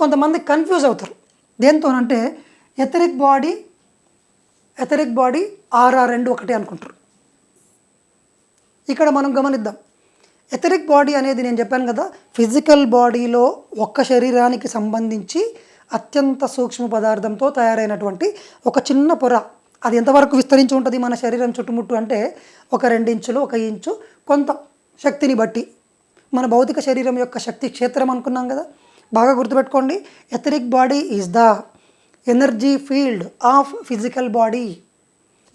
కొంతమంది కన్ఫ్యూజ్ అవుతారు. దేంతోనంటే ఎథరిక్ బాడీ ఎథరిక్ బాడీ ఆర్ఆర్ రెండు ఒకటి అనుకుంటారు. ఇక్కడ మనం గమనిద్దాం. ఎథరిక్ బాడీ అనేది నేను చెప్పాను కదా ఫిజికల్ బాడీలో ఒక్క శరీరానికి సంబంధించి అత్యంత సూక్ష్మ పదార్థంతో తయారైనటువంటి ఒక చిన్న పొర అది ఎంతవరకు విస్తరించి ఉంటుంది మన శరీరం చుట్టుముట్టు అంటే ఒక రెండించులు ఒక ఇంచు కొంత శక్తిని బట్టి. మన భౌతిక శరీరం యొక్క శక్తి క్షేత్రం అనుకున్నాం కదా. బాగా గుర్తుపెట్టుకోండి. Etheric body is the energy field of physical body.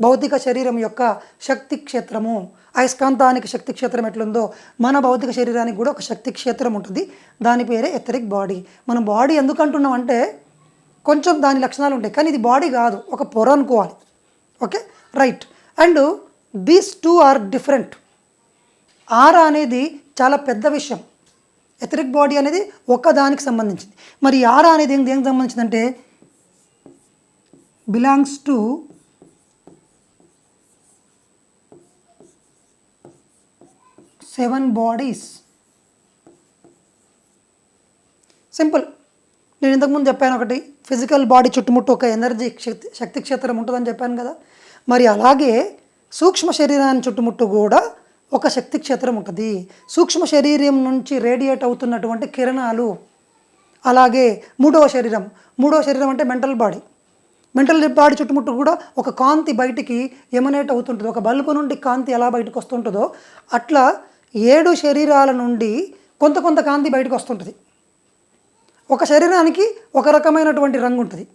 భౌతిక శరీరం యొక్క శక్తి క్షేత్రము. అయస్కాంతానికి శక్తి క్షేత్రం ఎట్లుందో మన భౌతిక శరీరానికి కూడా ఒక శక్తి క్షేత్రం ఉంటుంది. దాని పేరే ఎథరిక్ బాడీ. మనం బాడీ ఎందుకు అంటున్నాం అంటే కొంచెం దాని లక్షణాలు ఉంటాయి. కానీ ఇది బాడీ కాదు. ఒక పొర అనుకోవాలి. Okay? Right. And these two are different. Are అనేది చాలా పెద్ద విషయం. ఎథరిక్ బాడీ అనేది ఒక్కదానికి సంబంధించింది. మరి ఈ ఆరా అనేది ఏం దేనికి సంబంధించిందంటే belongs to seven bodies. Simple. నేను ఇంతకుముందు చెప్పాను ఒకటి ఫిజికల్ బాడీ చుట్టుముట్టు ఒక ఎనర్జీ శక్తి శక్తి క్షేత్రం ఉంటుందని చెప్పాను కదా. మరి అలాగే సూక్ష్మ శరీరాన్ని చుట్టుముట్టు కూడా ఒక శక్తి క్షేత్రం ఉంటుంది. సూక్ష్మ శరీరం నుంచి రేడియేట్ అవుతున్నటువంటి కిరణాలు. అలాగే మూడవ శరీరం. మూడవ శరీరం అంటే మెంటల్ బాడీ. మెంటల్ బాడీ చుట్టుముట్టు కూడా ఒక కాంతి బయటికి ఎమనేట్ అవుతుంటుంది. ఒక బల్బు నుండి కాంతి ఎలా బయటకు వస్తుంటుందో అట్లా ఏడు శరీరాల నుండి కొంత కొంత కాంతి బయటకు వస్తుంటుంది. ఒక శరీరానికి ఒక రకమైనటువంటి రంగు ఉంటుంది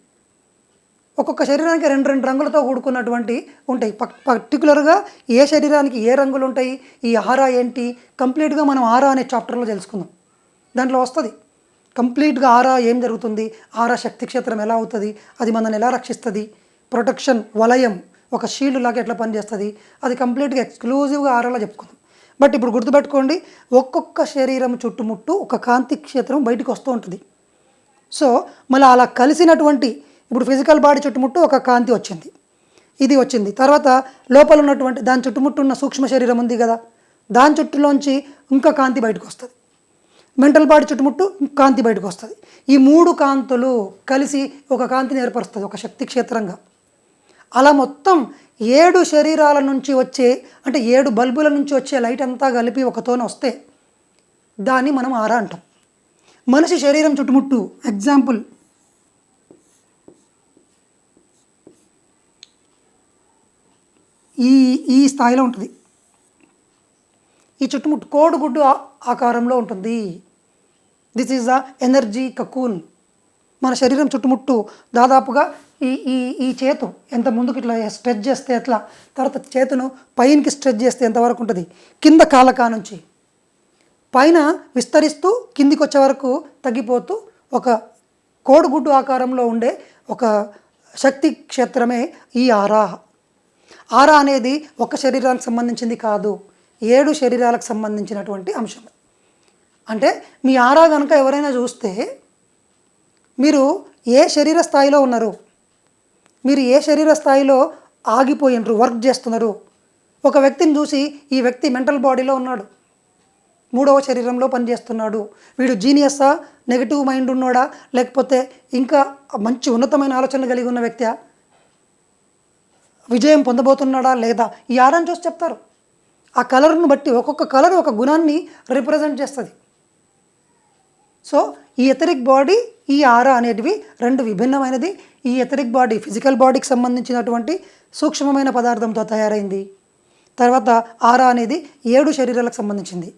ఒక్కొక్క శరీరానికి రెండు రెండు రంగులతో కూడుకున్నటువంటి ఉంటాయి. పక్ పర్టికులర్గా ఏ శరీరానికి ఏ రంగులు ఉంటాయి ఈ ఆరా ఏంటి కంప్లీట్గా మనం ఆరా అనే చాప్టర్లో తెలుసుకుందాం. దాంట్లో వస్తుంది. కంప్లీట్గా ఆరా ఏం జరుగుతుంది ఆరా శక్తి క్షేత్రం ఎలా అవుతుంది అది మనల్ని ఎలా రక్షిస్తుంది ప్రొటెక్షన్ వలయం ఒక షీల్డ్ లాగా ఎట్లా పనిచేస్తుంది అది కంప్లీట్గా ఎక్స్క్లూజివ్గా ఆరాలో చెప్పుకుందాం. బట్ ఇప్పుడు గుర్తుపెట్టుకోండి ఒక్కొక్క శరీరం చుట్టుముట్టు ఒక కాంతి క్షేత్రం బయటకు వస్తూ ఉంటుంది. సో మళ్ళీ అలా కలిసినటువంటి ఇప్పుడు ఫిజికల్ బాడీ చుట్టుముట్టు ఒక కాంతి వచ్చింది. ఇది వచ్చింది. తర్వాత లోపల ఉన్నటువంటి దాని చుట్టుముట్టు ఉన్న సూక్ష్మ శరీరం ఉంది కదా దాని చుట్టులోంచి ఇంకా కాంతి బయటకు వస్తుంది. మెంటల్ బాడీ చుట్టుముట్టు కాంతి బయటకు వస్తుంది. ఈ మూడు కాంతులు కలిసి ఒక కాంతిని ఏర్పరుస్తుంది ఒక శక్తి క్షేత్రంగా. అలా మొత్తం ఏడు శరీరాల నుంచి వచ్చే అంటే ఏడు బల్బుల నుంచి వచ్చే లైట్ అంతా కలిపి ఒకతోన వస్తే దాన్ని మనం ఆరా అంటాం. మనిషి శరీరం చుట్టుముట్టు ఎగ్జాంపుల్ ఈ ఈ స్థాయిలో ఉంటుంది. ఈ చుట్టుముట్టు కోడిగుడ్డు ఆకారంలో ఉంటుంది. This is the energy cocoon మన శరీరం చుట్టుముట్టు దాదాపుగా ఈ ఈ ఈ చేతు ఎంత ముందుకు ఇట్లా స్ట్రెచ్ చేస్తే ఎట్లా తర్వాత చేతును పైనకి స్ట్రెచ్ చేస్తే ఎంతవరకు ఉంటుంది? కింద కాలకా నుంచి. పైన విస్తరిస్తూ కిందికి వచ్చే వరకు తగ్గిపోతూ ఒక కోడిగుడ్డు ఆకారంలో ఉండే ఒక శక్తి క్షేత్రమే ఈ ఆరా ఆరా అనేది ఒక శరీరానికి సంబంధించింది కాదు ఏడు శరీరాలకు సంబంధించినటువంటి అంశం. అంటే మీ ఆరా కనుక ఎవరైనా చూస్తే మీరు ఏ శరీర స్థాయిలో ఉన్నారు మీరు ఏ శరీర స్థాయిలో ఆగిపోయినరు వర్క్ చేస్తున్నారు ఒక వ్యక్తిని చూసి ఈ వ్యక్తి మెంటల్ బాడీలో ఉన్నాడు మూడవ శరీరంలో పనిచేస్తున్నాడు వీడు జీనియస్సా నెగిటివ్ మైండ్ ఉన్నాడా లేకపోతే ఇంకా మంచి ఉన్నతమైన ఆలోచన కలిగి ఉన్న వ్యక్తి విజయం పొందబోతున్నాడా లేదా? ఈ ఆరాన్ని చూసి చెప్తారు. ఆ కలర్ను బట్టి ఒక్కొక్క కలర్ ఒక గుణాన్ని రిప్రజెంట్ చేస్తుంది. సో ఈ ఎథరిక్ బాడీ ఈ ఆరా అనేటివి రెండు విభిన్నమైనది. ఈ ఎథరిక్ బాడీ ఫిజికల్ బాడీకి సంబంధించినటువంటి సూక్ష్మమైన పదార్థంతో తయారైంది. తర్వాత ఆరా అనేది ఏడు శరీరాలకు సంబంధించింది.